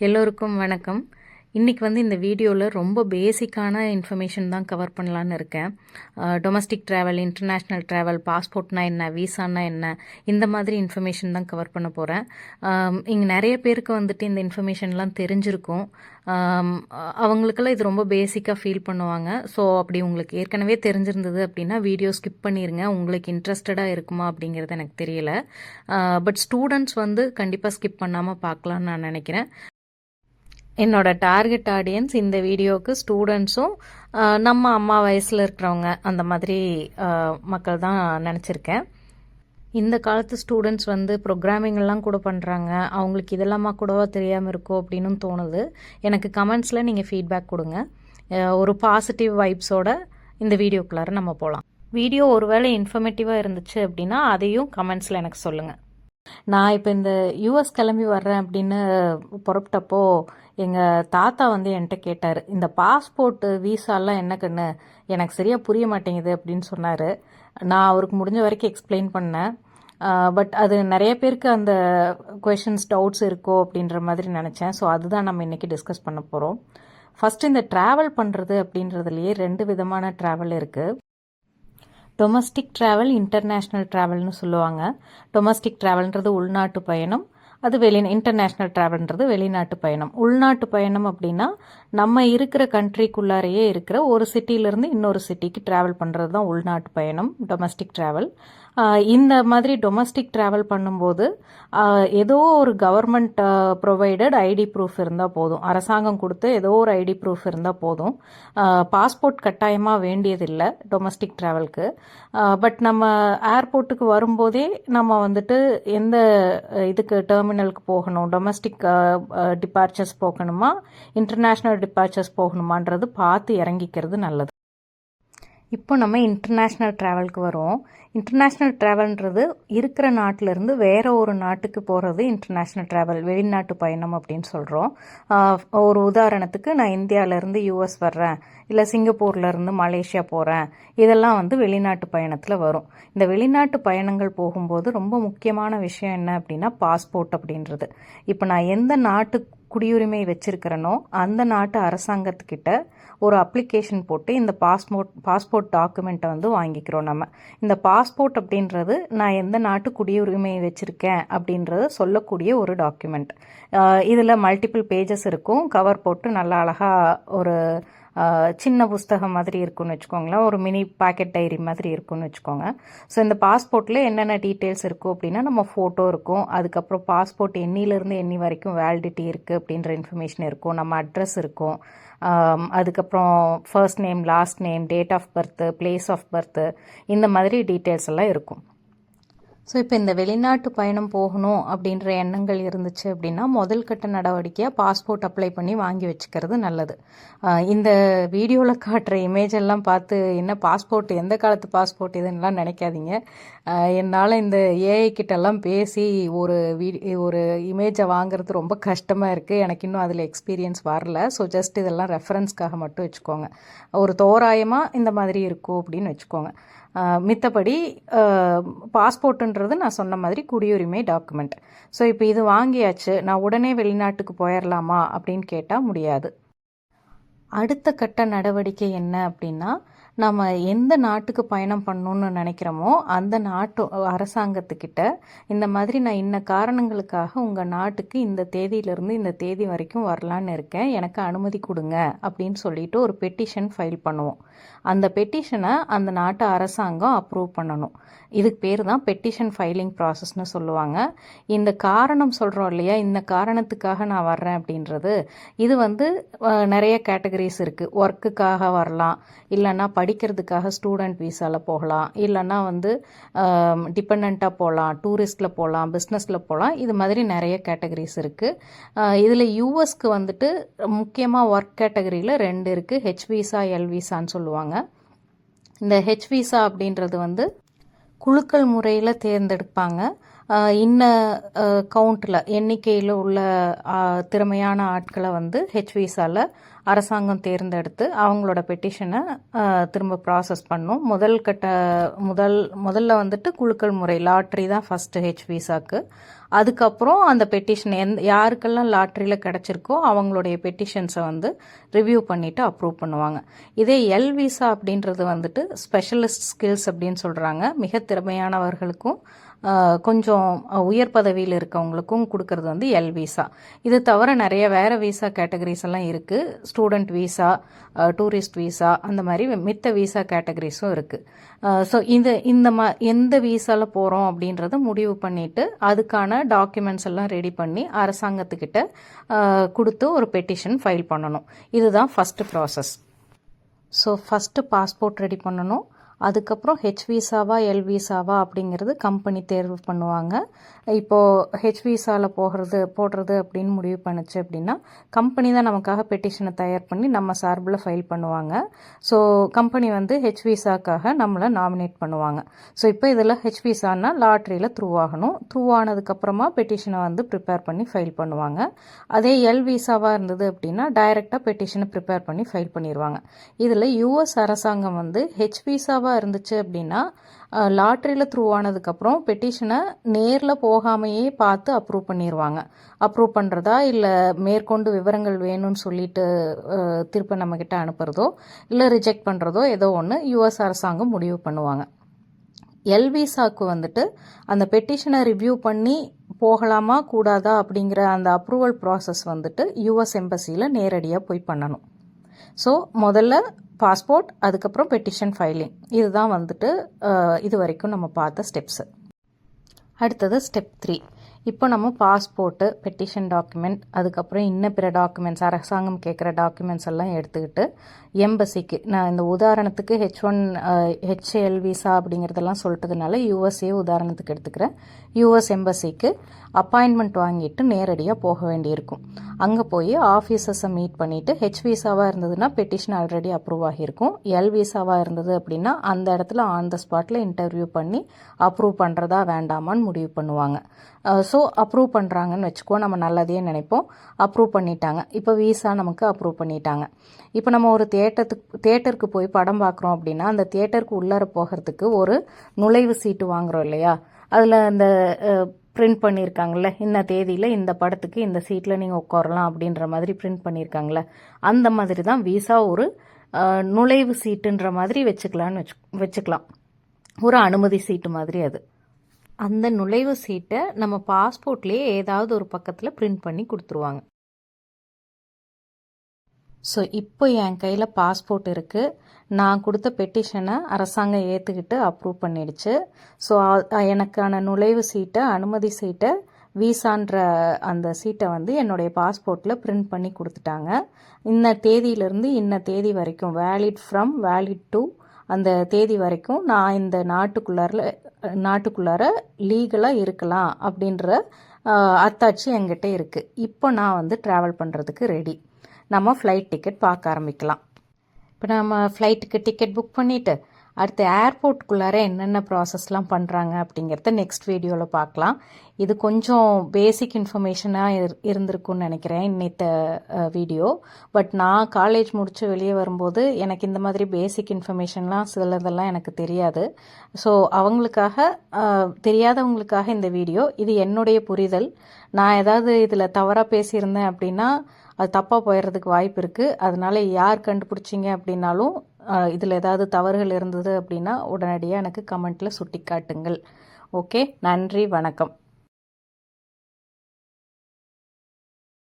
எல்லோருக்கும் வணக்கம். இன்றைக்கி வந்து இந்த வீடியோவில் ரொம்ப பேசிக்கான இன்ஃபர்மேஷன் தான் கவர் பண்ணலான்னு இருக்கேன். டொமஸ்டிக் ட்ராவல் இன்டர்நேஷ்னல் ட்ராவல் பாஸ்போர்ட்னா என்ன விசானா என்ன இந்த மாதிரி இன்ஃபர்மேஷன் தான் கவர் பண்ண போகிறேன் இங்கே நிறைய பேருக்கு வந்துட்டு இந்த இன்ஃபர்மேஷன்லாம் தெரிஞ்சிருக்கும். அவங்களுக்கெல்லாம் இது ரொம்ப பேசிக்காக ஃபீல் பண்ணுவாங்க. ஸோ அப்படி உங்களுக்கு ஏற்கனவே தெரிஞ்சிருந்தது அப்படின்னா வீடியோ ஸ்கிப் பண்ணிடுங்க உங்களுக்கு இன்ட்ரெஸ்டடாக இருக்குமா அப்படிங்கிறது எனக்கு தெரியல. பட் ஸ்டூடெண்ட்ஸ் வந்து கண்டிப்பாக ஸ்கிப் பண்ணாமல் பார்க்கலான்னு நான் நினைக்கிறேன். என்னோட டார்கெட் ஆடியன்ஸ் இந்த வீடியோவுக்கு ஸ்டூடெண்ட்ஸும் நம்ம அம்மா வயசில் இருக்கிறவங்க அந்த மாதிரி மக்கள் தான் நினச்சிருக்கேன். இந்த காலத்து ஸ்டூடெண்ட்ஸ் வந்து ப்ரோக்ராமிங்லாம் கூட பண்ணுறாங்க அவங்களுக்கு இதெல்லாமா கூடவா தெரியாமல் இருக்கோ அப்படின்னு தோணுது. எனக்கு கமெண்ட்ஸில் நீங்கள் ஃபீட்பேக் கொடுங்க. ஒரு பாசிட்டிவ் வைப்ஸோட இந்த வீடியோக்குள்ளார நம்ம போகலாம் வீடியோ ஒருவேளை இன்ஃபர்மேட்டிவாக இருந்துச்சு அப்படின்னா அதையும் கமெண்ட்ஸில் எனக்கு சொல்லுங்கள் நான் இப்போ இந்த யூஎஸ் கிளம்பி வர்றேன் அப்படின்னு புறப்பட்டப்போ எங்கள் தாத்தா வந்து என்கிட்ட கேட்டார் இந்த பாஸ்போர்ட்டு வீசாலாம் என்ன கண்ணு? எனக்கு சரியாக புரிய மாட்டேங்குது அப்படின்னு சொன்னார். நான் அவருக்கு முடிஞ்ச வரைக்கும் எக்ஸ்பிளைன் பண்ணேன். பட் அது நிறைய பேருக்கு அந்த கொஷின்ஸ் டவுட்ஸ் இருக்கோ அப்படின்ற மாதிரி நினச்சேன். ஸோ அதுதான் நம்ம இன்றைக்கி டிஸ்கஸ் பண்ண போகிறோம் ஃபஸ்ட்டு இந்த ட்ராவல் பண்ணுறது அப்படின்றதுலையே ரெண்டு விதமான ட்ராவல் இருக்குது டொமஸ்டிக் ட்ராவல் இன்டர்நேஷ்னல் ட்ராவல்னு சொல்லுவாங்க. டொமஸ்டிக் ட்ராவல்ன்றது உள்நாட்டு பயணம். அது வெளி இன்டர்நேஷ்னல் ட்ராவல்ன்றது வெளிநாட்டு பயணம். உள்நாட்டு பயணம் அப்படின்னா நம்ம இருக்கிற கண்ட்ரிக்குள்ளாரையே இருக்கிற ஒரு சிட்டியிலேருந்து இன்னொரு சிட்டிக்கு ட்ராவல் பண்ணுறது தான் உள்நாட்டு பயணம் டொமஸ்டிக் ட்ராவல் இந்த மாதிரி டொமஸ்டிக் ட்ராவல் பண்ணும்போது ஏதோ ஒரு கவர்மெண்ட் ப்ரொவைடட் ஐடி ப்ரூஃப் இருந்தால் போதும். அரசாங்கம் கொடுத்து ஏதோ ஒரு ஐடி ப்ரூஃப் இருந்தால் போதும். பாஸ்போர்ட் கட்டாயமாக வேண்டியதில்லை டொமஸ்டிக் ட்ராவல்க்கு பட் நம்ம ஏர்போர்ட்டுக்கு வரும்போதே நம்ம வந்துட்டு எந்த இதுக்கு டெர்மினலுக்கு போகணும் டொமஸ்டிக் டிபார்ச்சர்ஸ் போகணுமா இன்டர்நேஷ்னல் டிபார்ச்சர்ஸ் போகணுமான்றது பார்த்து இறங்கிக்கிறது நல்லது. இப்போ நம்ம இன்டர்நேஷ்னல் ட்ராவலுக்கு வரோம். இன்டர்நேஷ்னல் ட்ராவல்ன்றது இருக்கிற நாட்டிலேருந்து வேறு ஒரு நாட்டுக்கு போகிறது இன்டர்நேஷ்னல் ட்ராவல் வெளிநாட்டு பயணம் அப்படின்னு சொல்கிறோம் ஒரு உதாரணத்துக்கு நான் இந்தியாவிலேருந்து யூஎஸ் வர்றேன். இல்லை சிங்கப்பூர்லேருந்து மலேசியா போகிறேன் இதெல்லாம் வந்து வெளிநாட்டு பயணத்தில் வரும். இந்த வெளிநாட்டு பயணங்கள் போகும்போது ரொம்ப முக்கியமான விஷயம் என்ன அப்படின்னா பாஸ்போர்ட் அப்படின்றது. இப்போ நான் எந்த நாட்டு குடியுரிமை வச்சிருக்கிறனோ அந்த நாட்டு அரசாங்கத்துக்கிட்ட ஒரு அப்ளிகேஷன் போட்டு இந்த பாஸ்போர்ட் பாஸ்போர்ட் டாக்குமெண்ட்டை வந்து வாங்கிக்கிறோம் நம்ம. இந்த பாஸ்போர்ட் அப்படின்றது நான் எந்த நாட்டு குடியுரிமை வச்சுருக்கேன் அப்படின்றத சொல்லக்கூடிய ஒரு டாக்குமெண்ட் இதில் மல்டிபிள் பேஜஸ் இருக்கும். கவர் போட்டு நல்லா அழகாக ஒரு சின்ன புஸ்தகம் மாதிரி இருக்கும்னு வச்சுக்கோங்களேன். ஒரு மினி பாக்கெட் டைரி மாதிரி இருக்கும்னு வச்சுக்கோங்க. ஸோ இந்த பாஸ்போர்ட்டில் என்னென்ன டீட்டெயில்ஸ் இருக்கும் அப்படின்னா நம்ம ஃபோட்டோ இருக்கும். அதுக்கப்புறம் பாஸ்போர்ட் எண்ணிலேருந்து எண்ணி வரைக்கும் வேலிடிட்டி இருக்குது அப்படின்ற இன்ஃபர்மேஷன் இருக்கும். நம்ம அட்ரஸ் இருக்கும். அதுக்கப்புறம் first name last name date of birth place of birth இந்த மாதிரி டீட்டெயில்ஸ் எல்லாம் இருக்கும். ஸோ இப்போ இந்த வெளிநாட்டு பயணம் போகணும் அப்படின்ற எண்ணங்கள் இருந்துச்சு அப்படின்னா முதல் கட்ட நடவடிக்கையாக பாஸ்போர்ட் அப்ளை பண்ணி வாங்கி வச்சுக்கிறது நல்லது. இந்த வீடியோவில் காட்டுற இமேஜ் எல்லாம் பார்த்து என்ன பாஸ்போர்ட் எந்த காலத்து பாஸ்போர்ட் இதுன்னெலாம் நினைக்காதீங்க. என்னால் இந்த ஏஐ கிட்டெல்லாம் பேசி ஒரு வீ ஒரு இமேஜை வாங்குறது ரொம்ப கஷ்டமாக இருக்குது எனக்கு இன்னும் அதில் எக்ஸ்பீரியன்ஸ் வரல. ஸோ ஜஸ்ட் இதெல்லாம் ரெஃபரன்ஸ்க்காக மட்டும் வச்சுக்கோங்க. ஒரு தோராயமாக இந்த மாதிரி இருக்கும் அப்படின்னு வச்சுக்கோங்க. மித்தபடி பாஸ்போர்ட்டுன்றது நான் சொன்ன மாதிரி குடியுரிமை டாக்குமெண்ட். ஸோ இப்போ இது வாங்கியாச்சு நான் உடனே வெளிநாட்டுக்கு போயிடலாமா அப்படின்னு கேட்டால் முடியாது. அடுத்த கட்ட நடவடிக்கை என்ன அப்படின்னா நம்ம எந்த நாட்டுக்கு பயணம் பண்ணணும்னு நினைக்கிறோமோ அந்த நாட்டு அரசாங்கத்துக்கிட்ட இந்த மாதிரி நான் இன்ன காரணங்களுக்காக உங்கள் நாட்டுக்கு இந்த தேதியிலிருந்து இந்த தேதி வரைக்கும் வரலான்னு இருக்கேன். எனக்கு அனுமதி கொடுங்க அப்படின்னு சொல்லிட்டு ஒரு பெட்டிஷன் ஃபைல் பண்ணுவோம். அந்த பெட்டிஷனை அந்த நாட்டு அரசாங்கம் அப்ரூவ் பண்ணணும். இதுக்கு பேர் தான் பெட்டிஷன் ஃபைலிங் ப்ராசஸ்னு சொல்லுவாங்க. இந்த காரணம் சொல்கிறோம் இல்லையா? இந்த காரணத்துக்காக நான் வர்றேன் அப்படின்றது. இது வந்து நிறைய கேட்டகரிஸ் இருக்குது ஒர்க்குக்காக வரலாம். இல்லைன்னா படிக்கிறதுக்காக ஸ்டூடெண்ட் வீசாவில் போகலாம். இல்லைன்னா வந்து டிபெண்ட்டாக போகலாம். டூரிஸ்ட்டில் போகலாம். பிஸ்னஸில் போகலாம். இது மாதிரி நிறைய கேட்டகரிஸ் இருக்குது இதில் யூஎஸ்க்கு வந்துட்டு முக்கியமாக ஒர்க் கேட்டகரியில் ரெண்டு இருக்குது ஹெச் விசா எல் விசான்னு சொல்லுவாங்க. இந்த ஹெச் விசா அப்படின்றது வந்து குழுக்கள் முறையில் தேர்ந்தெடுப்பாங்க. இன்ன கவுண்ட்டில் எண்ணிக்கையில் உள்ள திறமையான ஆட்களை வந்து ஹெச் விசாவில் அரசாங்கம் தேர்ந்தெடுத்து அவங்களோட பெட்டிஷனை திரும்ப ப்ராசஸ் பண்ணும். முதல் கட்ட முதல் முதல்ல வந்துட்டு குழுக்கள் முறை லாட்ரி தான் ஃபஸ்ட்டு ஹெச்விசாக்கு அதுக்கப்புறம் அந்த பெட்டிஷன் எந் யாருக்கெல்லாம் லாட்ரியில் கிடச்சிருக்கோ அவங்களுடைய பெட்டிஷன்ஸை வந்து ரிவ்யூ பண்ணிவிட்டு அப்ரூவ் பண்ணுவாங்க. இதே எல் விசா அப்படின்றது வந்துட்டு ஸ்பெஷலிஸ்ட் ஸ்கில்ஸ் அப்படின்னு சொல்கிறாங்க மிக திறமையானவர்களுக்கும் கொஞ்சம் உயர் பதவியில் இருக்கவங்களுக்கும் கொடுக்கறது வந்து எல் விசா இது தவிர நிறைய வேறு விசா கேட்டகரிஸ் எல்லாம் இருக்குது ஸ்டூடெண்ட் விசா டூரிஸ்ட் விசா அந்த மாதிரி மித்த விசா கேட்டகரிஸும் இருக்குது ஸோ இந்த இந்த மா எந்த விசாவில் போகிறோம் அப்படின்றத முடிவு பண்ணிவிட்டு அதுக்கான டாக்குமெண்ட்ஸ் எல்லாம் ரெடி பண்ணி அரசாங்கத்துக்கிட்ட கொடுத்து ஒரு பெட்டிஷன் ஃபைல் பண்ணணும். இதுதான் first process so first passport ready பண்ணணும். அதுக்கப்புறம் ஹெச் விசாவா எல் விசாவா அப்படிங்கிறது கம்பெனி தேர்வு பண்ணுவாங்க. இப்போது ஹெச் விசாவில் போகிறது போடுறது அப்படின்னு முடிவு பண்ணுச்சு அப்படின்னா கம்பெனி தான் நமக்காக பெட்டிஷனை தயார் பண்ணி நம்ம சார்பில் ஃபைல் பண்ணுவாங்க. ஸோ கம்பெனி வந்து ஹெச் விசாக்காக நம்மளை நாமினேட் பண்ணுவாங்க. ஸோ இப்போ இதில் ஹெச் விசான்னா லாட்ரியில் த்ரூ ஆகணும். த்ரூ ஆனதுக்கப்புறமா பெட்டிஷனை வந்து ப்ரிப்பேர் பண்ணி ஃபைல் பண்ணுவாங்க. அதே எல் விசாவாக இருந்தது அப்படின்னா டைரெக்டாக பெட்டிஷனை ப்ரிப்பேர் பண்ணி ஃபைல் பண்ணிடுவாங்க இதில் யூஎஸ் அரசாங்கம் வந்து ஹெச் விசாவாக இருந்துச்சு அப்படின்னா லாட்ரியில் த்ரூ ஆனதுக்கப்புறம் பெட்டிஷனை நேரில் போகாமையே பார்த்து அப்ரூவ் பண்ணிடுவாங்க அப்ரூவ் பண்ணுறதா இல்லை மேற்கொண்டு விவரங்கள் வேணும்னு சொல்லிட்டு திருப்ப நம்மக்கிட்ட அனுப்புகிறதோ இல்லை ரிஜெக்ட் பண்ணுறதோ ஏதோ ஒன்று யுஎஸ் அரசாங்கம் முடிவு பண்ணுவாங்க. எல்விசாக்கு வந்துட்டு அந்த பெட்டிஷனை ரிவ்யூ பண்ணி போகலாமா கூடாதா அப்படிங்கிற அந்த அப்ரூவல் ப்ராசஸ் வந்துட்டு யுஎஸ் எம்பசியில் நேரடியாக போய் பண்ணணும். ஸோ முதல்ல பாஸ்போர்ட் அதுக்கப்புறம் பெட்டிஷன் ஃபைலிங் இதுதான் வந்துட்டு இது வரைக்கும் நம்ம பார்த்த ஸ்டெப்ஸு அடுத்தது ஸ்டெப் த்ரீ இப்போ நம்ம பாஸ்போர்ட்டு பெட்டிஷன் டாக்குமெண்ட் அதுக்கப்புறம் இன்னும் பிற டாக்குமெண்ட்ஸ் அரசாங்கம் கேட்குற டாக்குமெண்ட்ஸ் எல்லாம் எடுத்துக்கிட்டு எம்பசிக்கு நான் இந்த உதாரணத்துக்கு ஹெச் ஒன் ஹெச்ஏஎல் விசா அப்படிங்கிறதெல்லாம் சொல்லிட்டதுனால யூஎஸ்ஏ உதாரணத்துக்கு எடுத்துக்கிறேன். யூஎஸ் எம்பசிக்கு அப்பாயின்மெண்ட் வாங்கிட்டு நேரடியாக போக வேண்டியிருக்கும். அங்கே போய் ஆஃபீஸர்ஸை மீட் பண்ணிவிட்டு ஹெச் விசாவாக இருந்ததுன்னா பெட்டிஷன் ஆல்ரெடி அப்ரூவ் ஆகியிருக்கும். எல் விசாவாக இருந்தது அப்படின்னா அந்த இடத்துல ஆன் த ஸ்பாட்டில் இன்டர்வியூ பண்ணி அப்ரூவ் பண்ணுறதா வேண்டாமான்னு முடிவு பண்ணுவாங்க. ஸோ அப்ரூவ் பண்ணுறாங்கன்னு வச்சுக்கோ நம்ம நல்லதே நினைப்போம். அப்ரூவ் பண்ணிட்டாங்க. இப்போ விசா நமக்கு அப்ரூவ் பண்ணிட்டாங்க. இப்போ நம்ம ஒரு தேட்டத்துக்கு தேட்டருக்கு போய் படம் பார்க்குறோம் அப்படின்னா அந்த தேட்டருக்கு உள்ளார போகிறதுக்கு ஒரு நுழைவு சீட்டு வாங்குறோம் இல்லையா? அதில் அந்த பிரிண்ட் பண்ணியிருக்காங்கல்ல இந்த தேதியில் இந்த படத்துக்கு இந்த சீட்டில் நீங்கள் உட்காரலாம் அப்படின்ற மாதிரி பிரிண்ட் பண்ணியிருக்காங்கல்ல அந்த மாதிரி தான் விசா ஒரு நுழைவு சீட்டுன்ற மாதிரி வச்சுக்கலான்னு வச்சு வச்சுக்கலாம். ஒரு அனுமதி சீட்டு மாதிரி அது. அந்த நுழைவு சீட்டை நம்ம பாஸ்போர்ட்லேயே ஏதாவது ஒரு பக்கத்தில் பிரிண்ட் பண்ணி கொடுத்துருவாங்க. ஸோ இப்போ என் கையில் பாஸ்போர்ட் இருக்குது நான் கொடுத்த பெட்டிஷனை அரசாங்கம் ஏற்றுக்கிட்டு அப்ரூவ் பண்ணிடுச்சு. ஸோ எனக்கான நுழைவு சீட்டை அனுமதி சீட்டை விசான்ற அந்த சீட்டை வந்து என்னுடைய பாஸ்போர்ட்டில் பிரிண்ட் பண்ணி கொடுத்துட்டாங்க. இன்ன தேதியிலேருந்து இன்ன தேதி வரைக்கும் வேலிட் ஃப்ரம் வேலிட் டு அந்த தேதி வரைக்கும் நான் இந்த நாட்டுக்குள்ளாரில் நாட்டுக்குள்ளார லீகலாக இருக்கலாம் அப்படின்ற அத்தாட்சி என்கிட்ட இருக்குது இப்போ நான் வந்து ட்ராவல் பண்ணுறதுக்கு ரெடி நம்ம ஃப்ளைட் டிக்கெட் பார்க்க ஆரம்பிக்கலாம். இப்போ நம்ம ஃப்ளைட்டுக்கு டிக்கெட் புக் பண்ணிவிட்டு அடுத்து ஏர்போர்ட்குள்ளார என்னென்ன ப்ராசஸ்லாம் பண்ணுறாங்க அப்படிங்கிறத நெக்ஸ்ட் வீடியோவில் பார்க்கலாம். இது கொஞ்சம் பேசிக் இன்ஃபர்மேஷனாக இரு இருந்திருக்கும்னு நினைக்கிறேன் இன்னைத்த வீடியோ பட் நான் காலேஜ் முடித்து வெளியே வரும்போது எனக்கு இந்த மாதிரி பேசிக் இன்ஃபர்மேஷன்லாம் சிலதெல்லாம் எனக்கு தெரியாது. ஸோ அவங்களுக்காக தெரியாதவங்களுக்காக இந்த வீடியோ இது என்னுடைய புரிதல். நான் ஏதாவது இதில் தவறாக பேசியிருந்தேன் அப்படின்னா அது தப்பாக போயிடுறதுக்கு வாய்ப்பு இருக்குது அதனால யார் கண்டுபிடிச்சிங்க அப்படின்னாலும் இதில் ஏதாவது தவறுகள் இருந்தது அப்படின்னா உடனடியாக எனக்கு கமெண்ட்டில் சுட்டி காட்டுங்கள் ஓகே நன்றி வணக்கம்.